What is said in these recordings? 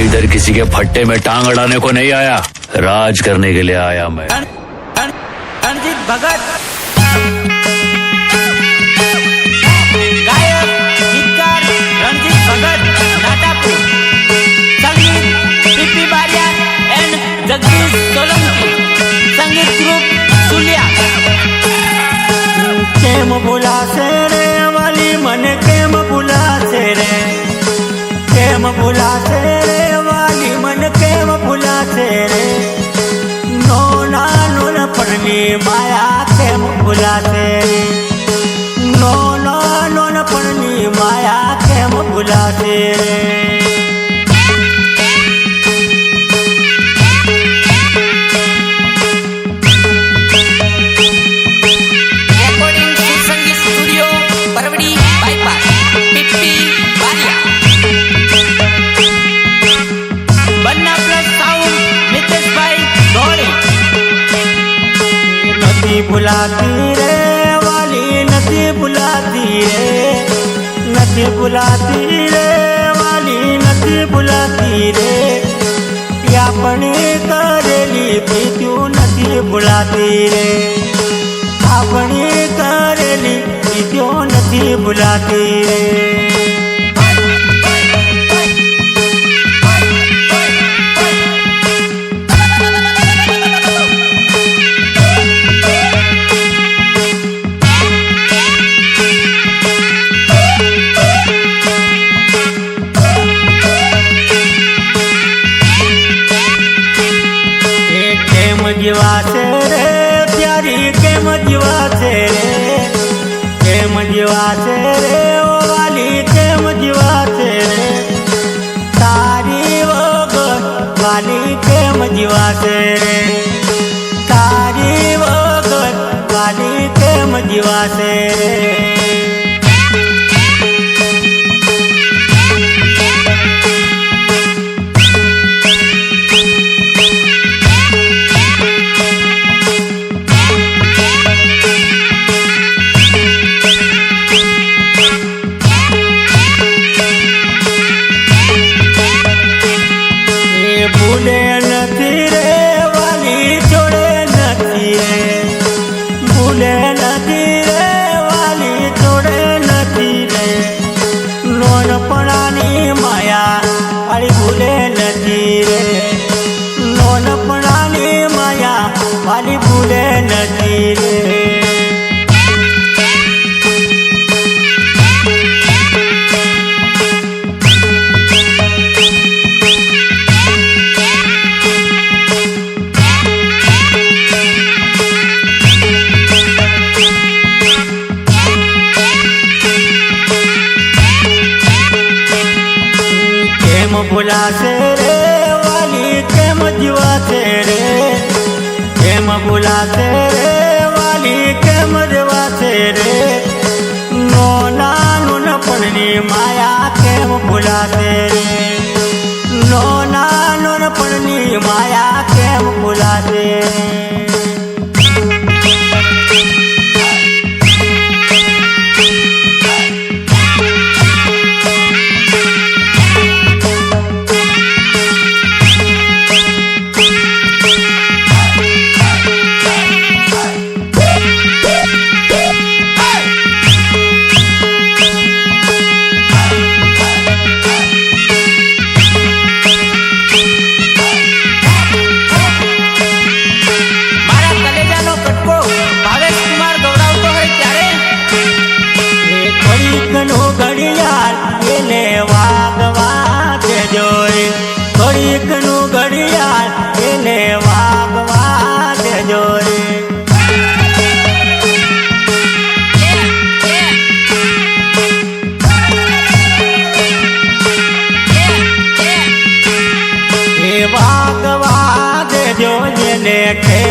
मैं इधर किसी के फट्टे में टांग अड़ाने को नहीं आया। राज करने के लिए आया मैं। अन, भगत। जगदीश भगत संगीत ग्रुप सुलिया। કેમ ભૂલાશે રે hablarte ભૂલાતી રે, વાલી નથી ભૂલાતી રે. આપણે કરેલી પ્રીત્યું નથી ભૂલાતી રે. આપણે કરેલી પ્રીત્યો નથી ભૂલાતી રે. योग्यवास care.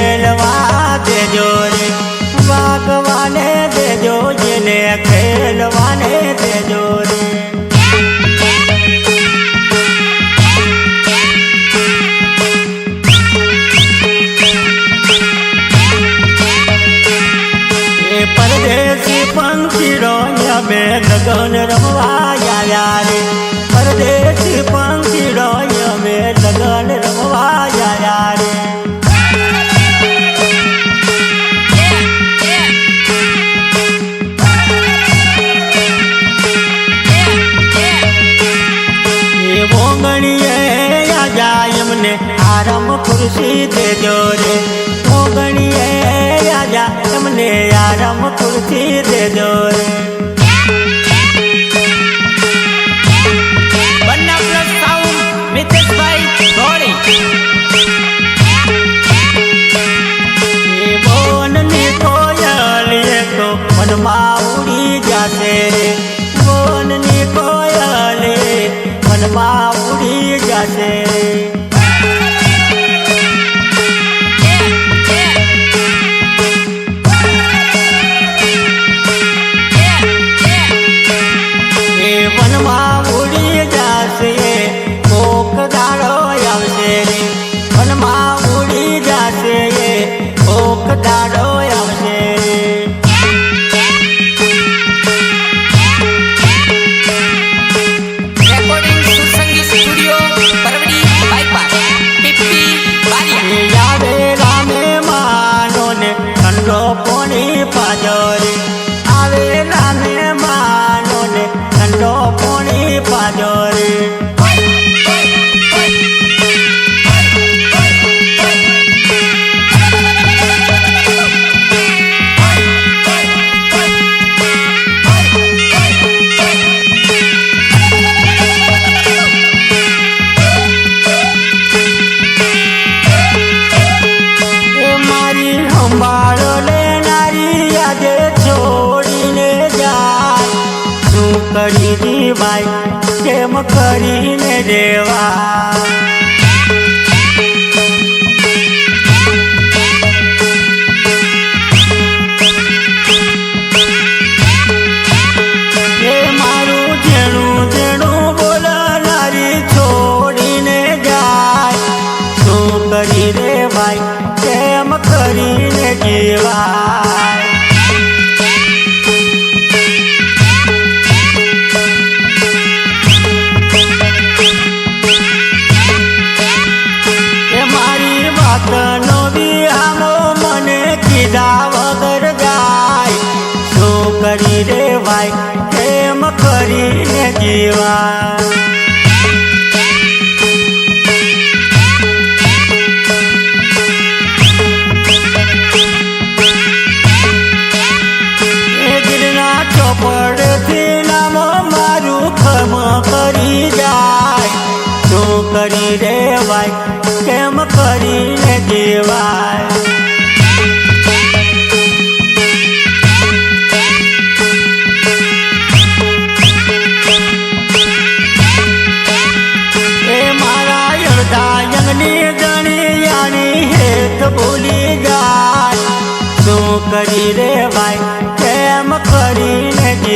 করছি রে জোর। કેવા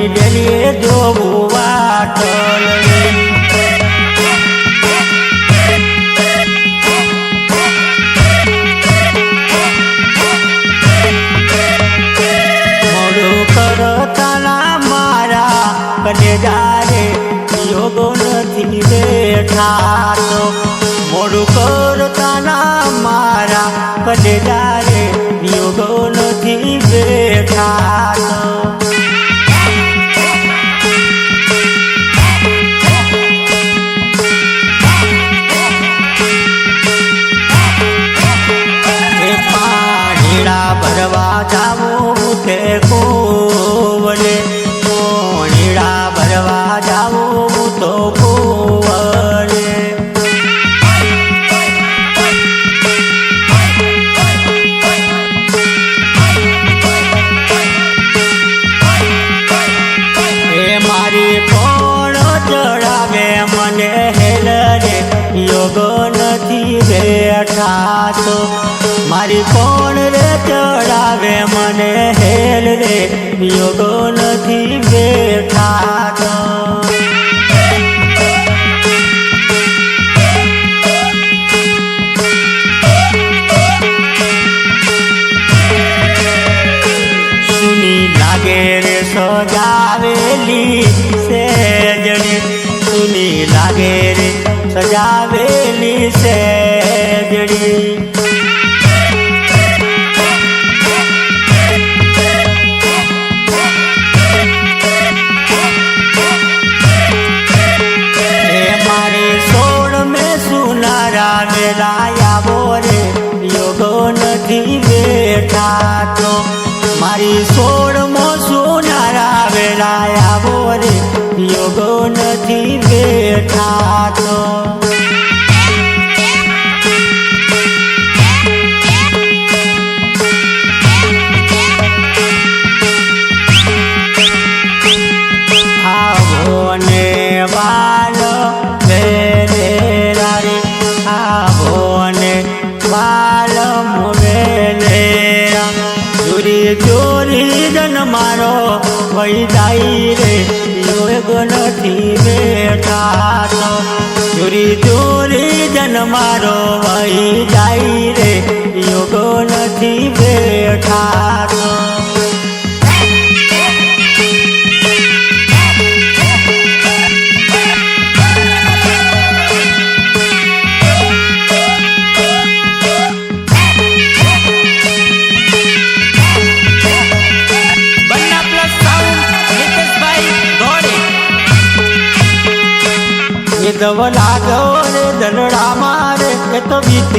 મારી બેલીએ જોવું વાટલ જારે યોગો નથી બેઠાતો. મોડું કરતાના મારા કદે જારે યોગો નથી બેઠાતો. જાવું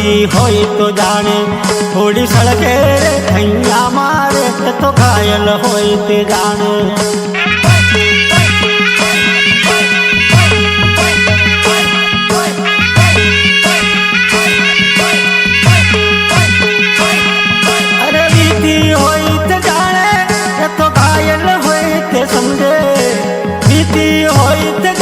તો હોય તો જાણે. થોડી સળગે અહીંયા મારે તો ઘાયલ હોય તે જાણે. હોય તે સમજે. બીતી હોય તે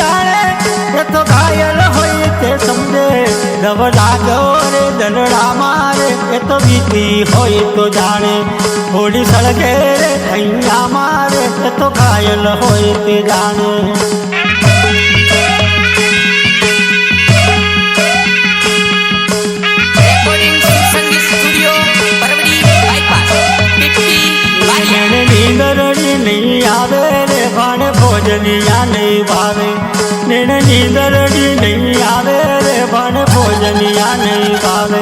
દવ લાગો રે દલડા મારે એ તો બીતી હોય તો જાણે. હોળી સળગે રે અહીંયા મારે એ તો ઘાયલ હોય તે જાણે. ભોજનિયા નહીં ભાવે નિર્ણય નીંદરડી નહીં આવે રે ભાણ ભોજનિયા નહીં ભાવે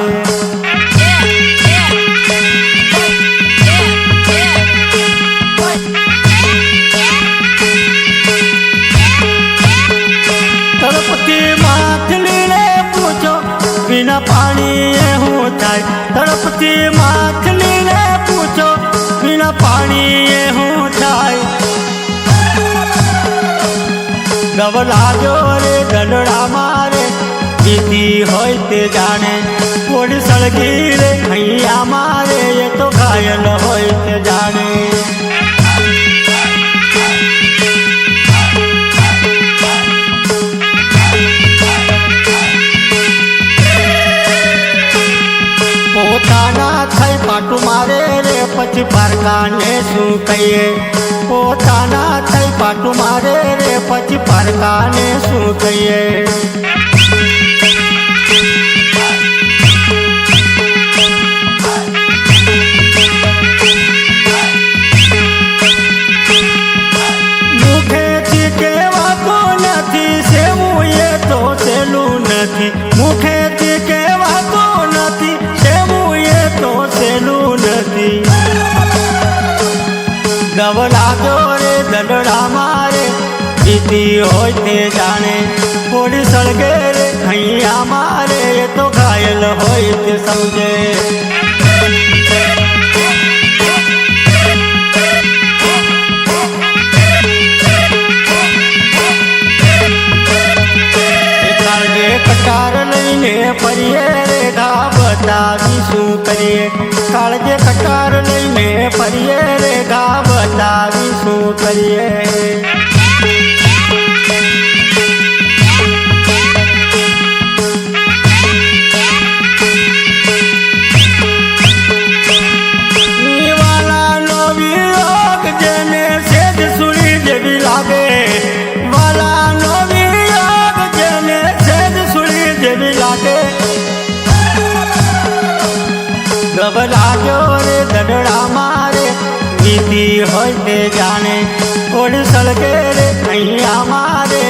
વિના પાણી હું થાય તળપતિ માથલી રે પૂછો, વિના પાણી હું થાય? ગવલાજો રે દલડા બીતી હોય તે જાણે. કોડ સળગી રે, અહીંયા મારે એ તો ઘાયલ હોય તે જાણે. પોતાના થઈ પાટું મારે રે, પછી પારકાને શું કહીએ? પોતાના થઈ પાટું મારે રે, પછી પારકાને શું કહીએ? હોય તે જાણે. થોડી સળગે રે, અહીંયા મારે તો ઘાયલ હોય તે સમજે. કટાર લઈને ફરીએ રે, ઘા શું કરીએ. કાળજે કટાર લઈને ફરીએ રે, ઘા બતાવી શું કરીએ. છે ગભરાજો રે દડડા મારે નીતિ હોય તે જાણે. કોણ સળગે રે, અહીંયા મારે,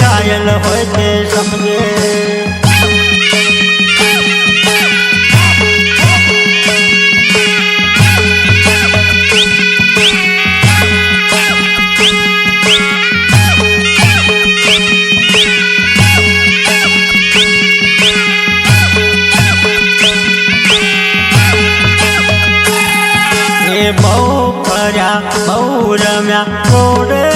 ઘાયલ હોય તે સમજે. રમ્યા ઘોડે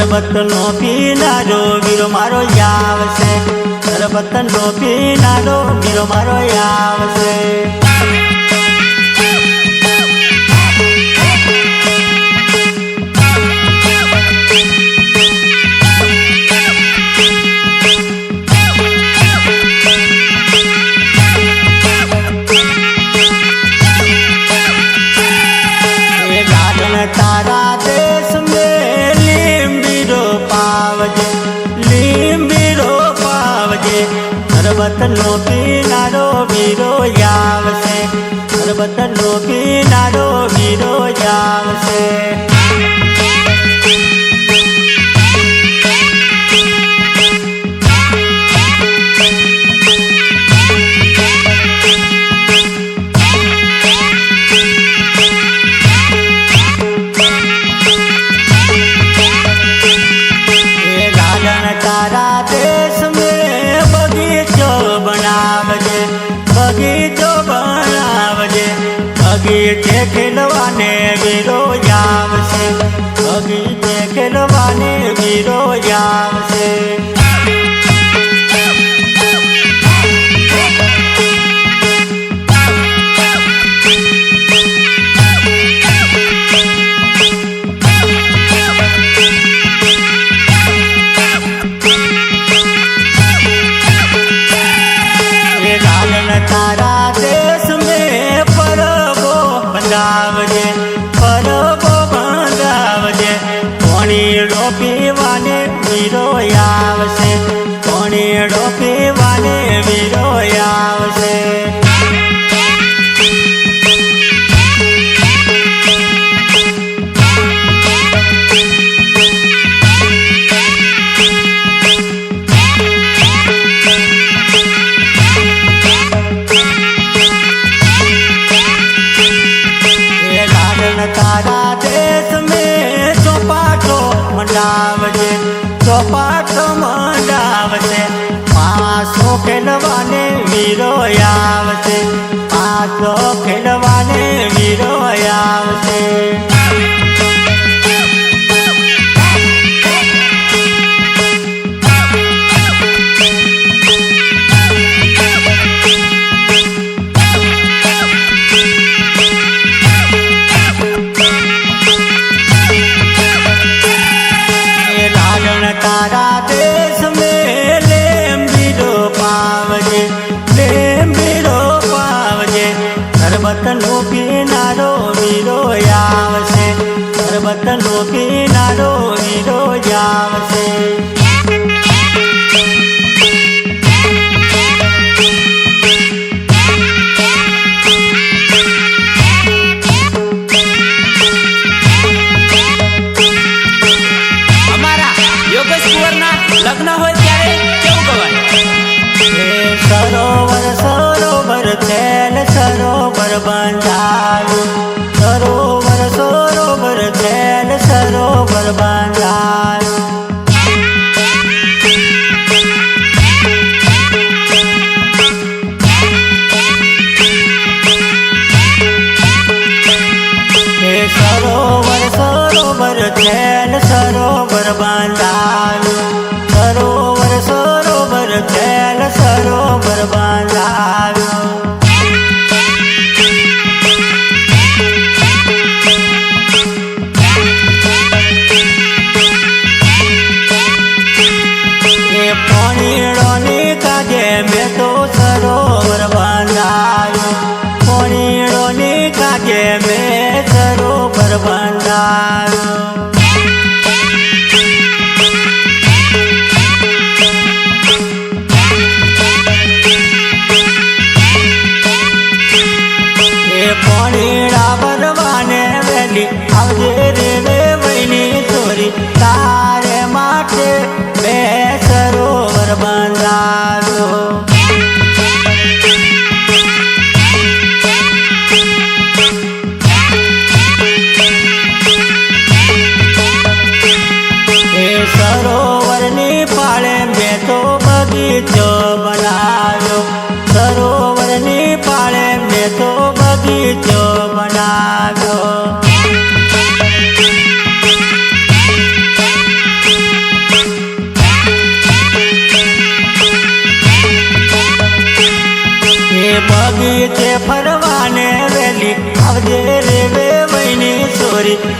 શરબતનો પીનારો વીરો મારો આવશે શરબતનો પીનારો વીરો મારો આવશે પર્વતનો કિનારો વીરો આવશે પર્વતનો કિનારો વીરો આવશે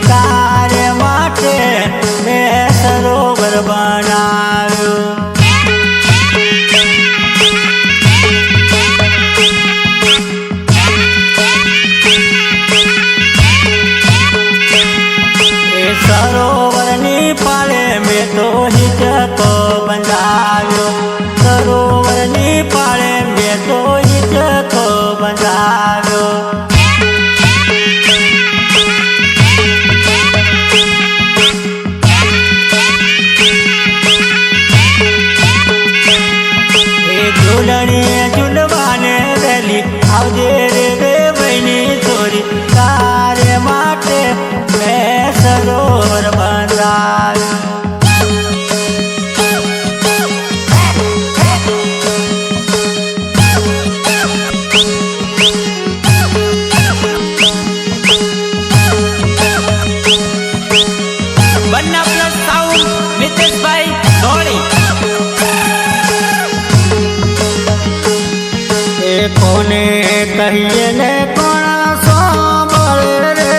તારે માટે મેં સરોવર બનાવ્યું. સરોવર કોને કહીએ ને કોણ સાંભળે રે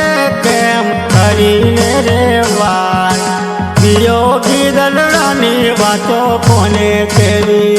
કેમ કરીને રે વાત. વિયોગી દલડાની વાતો કોને કેવી?